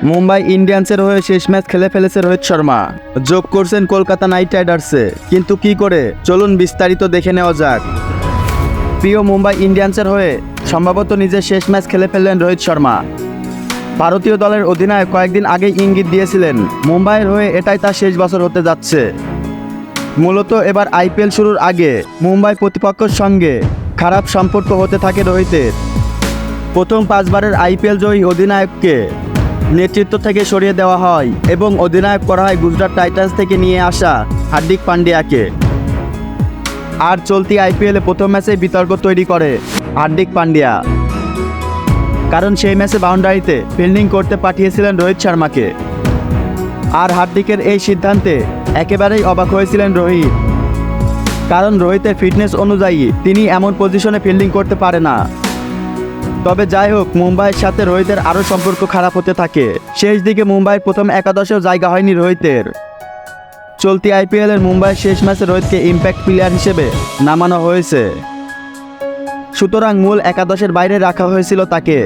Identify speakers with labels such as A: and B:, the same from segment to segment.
A: মুম্বাই ইন্ডিয়ান্সের হয়ে শেষ ম্যাচ খেলে ফেলেছে রোহিত শর্মা। যোগ করছেন কলকাতা নাইট রাইডার্সে। কিন্তু কি করে? চলুন বিস্তারিত দেখে নেওয়া যাক। প্রিয় মুম্বাই ইন্ডিয়ান্সের হয়ে সম্ভবত নিজের শেষ ম্যাচ খেলে ফেললেন রোহিত শর্মা। ভারতীয় দলের অধিনায়ক কয়েকদিন আগেই ইঙ্গিত দিয়েছিলেন, মুম্বাইয়ের হয়ে এটাই তার শেষ বছর হতে যাচ্ছে। মূলত এবার আইপিএল শুরুর আগে মুম্বাই প্রতিপক্ষের সঙ্গে খারাপ সম্পর্ক হতে থাকে রোহিতের। প্রথম পাঁচবারের আইপিএল জয়ী অধিনায়ককে নেতৃত্ব থেকে সরিয়ে দেওয়া হয় এবং অধিনায়ক করা হয় গুজরাট টাইটান্স থেকে নিয়ে আসা হার্দিক পান্ডিয়াকে আর চলতি আইপিএলে প্রথম ম্যাচে বিতর্ক তৈরি করে হার্দিক পান্ডিয়া কারণ সেই ম্যাচে বাউন্ডারিতে ফিল্ডিং করতে পাঠিয়েছিলেন রোহিত শর্মাকে। আর হার্দিকের এই সিদ্ধান্তে একেবারেই অবাক হয়েছিলেন রোহিত। কারণ রোহিতের ফিটনেস অনুযায়ী তিনি এমন পজিশনে ফিল্ডিং করতে পারে না। তবে যাই হোক, মুম্বাইয়ের সাথে রোহিতের আরও সম্পর্ক খারাপ হতে থাকে। শেষ দিকে মুম্বাইয়ের প্রথম একাদশেও জায়গা হয়নি রোহিতের। চলতি আইপিএলের মুম্বাইয়ের শেষ ম্যাচে রোহিতকে ইম্প্যাক্ট প্লেয়ার হিসেবে নামানো হয়েছে। সুতরাং মূল একাদশের বাইরে রাখা হয়েছিল তাকে।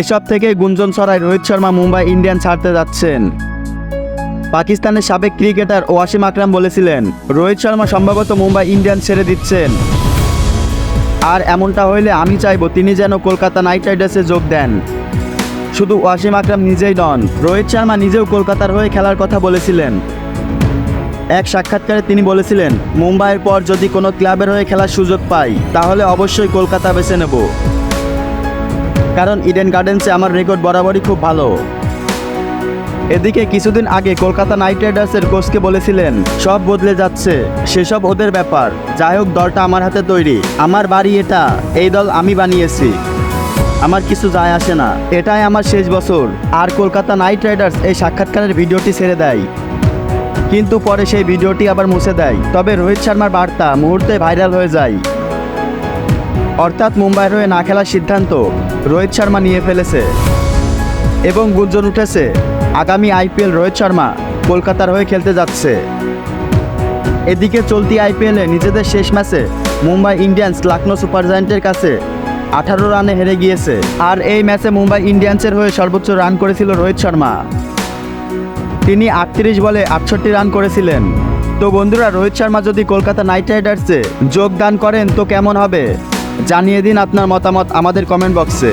A: এসব থেকে গুঞ্জন ছড়ায় রোহিত শর্মা মুম্বাই ইন্ডিয়ান ছাড়তে যাচ্ছেন। পাকিস্তানের সাবেক ক্রিকেটার ওয়াসিম আকরাম বলেছিলেন, রোহিত শর্মা সম্ভবত মুম্বাই ইন্ডিয়ান ছেড়ে দিচ্ছেন। আর এমনটা হইলে আমি চাইব তিনি যেন কলকাতা নাইট রাইডার্সে যোগ দেন। শুধু ওয়াসিম আকরাম নিজেই নন, রোহিত শর্মা নিজেও কলকাতার হয়ে খেলার কথা বলেছিলেন। এক সাক্ষাৎকারে তিনি বলেছিলেন, মুম্বাইয়ের পর যদি কোনো ক্লাবের হয়ে খেলার সুযোগ পাই, তাহলে অবশ্যই কলকাতা বেছে নেব। কারণ ইডেন গার্ডেন্সে আমার রেকর্ড বরাবরই খুব ভালো। এদিকে কিছুদিন আগে কলকাতা নাইট রাইডার্সের কোচকে বলেছিলেন, সব বদলে যাচ্ছে, সেসব ওদের ব্যাপার। যাই হোক, দলটা আমার হাতে তৈরি। আমার বাড়ি এটা, এই দল আমি বানিয়েছি। আমার কিছু যায় আসে না। এটাই আমার শেষ বছর। আর কলকাতা নাইট রাইডার্স এই সাক্ষাৎকারের ভিডিওটি ছেড়ে দেয়। কিন্তু পরে সেই ভিডিওটি আবার মুছে দেয়। তবে রোহিত শর্মার বার্তা মুহূর্তে ভাইরাল হয়ে যায়। অর্থাৎ মুম্বাইয়ের হয়ে না খেলার সিদ্ধান্ত রোহিত শর্মা নিয়ে ফেলেছে। এবং গুঞ্জন উঠেছে। আগামী আইপিএল রোহিত শর্মা কলকাতার হয়ে খেলতে যাচ্ছে। এদিকে চলতি আইপিএলে নিজেদের শেষ ম্যাচে মুম্বাই ইন্ডিয়ান্স লখনৌ সুপার জায়ান্টের কাছে আঠারো রানে হেরে গিয়েছে। আর এই ম্যাচে মুম্বাই ইন্ডিয়ান্সের হয়ে সর্বোচ্চ রান করেছিল রোহিত শর্মা। তিনি আটত্রিশ বলে আটষট্টি রান করেছিলেন। তো বন্ধুরা, রোহিত শর্মা যদি কলকাতা নাইট রাইডার্সে যোগদান করেন তো কেমন হবে? জানিয়ে দিন আপনার মতামত আমাদের কমেন্ট বক্সে।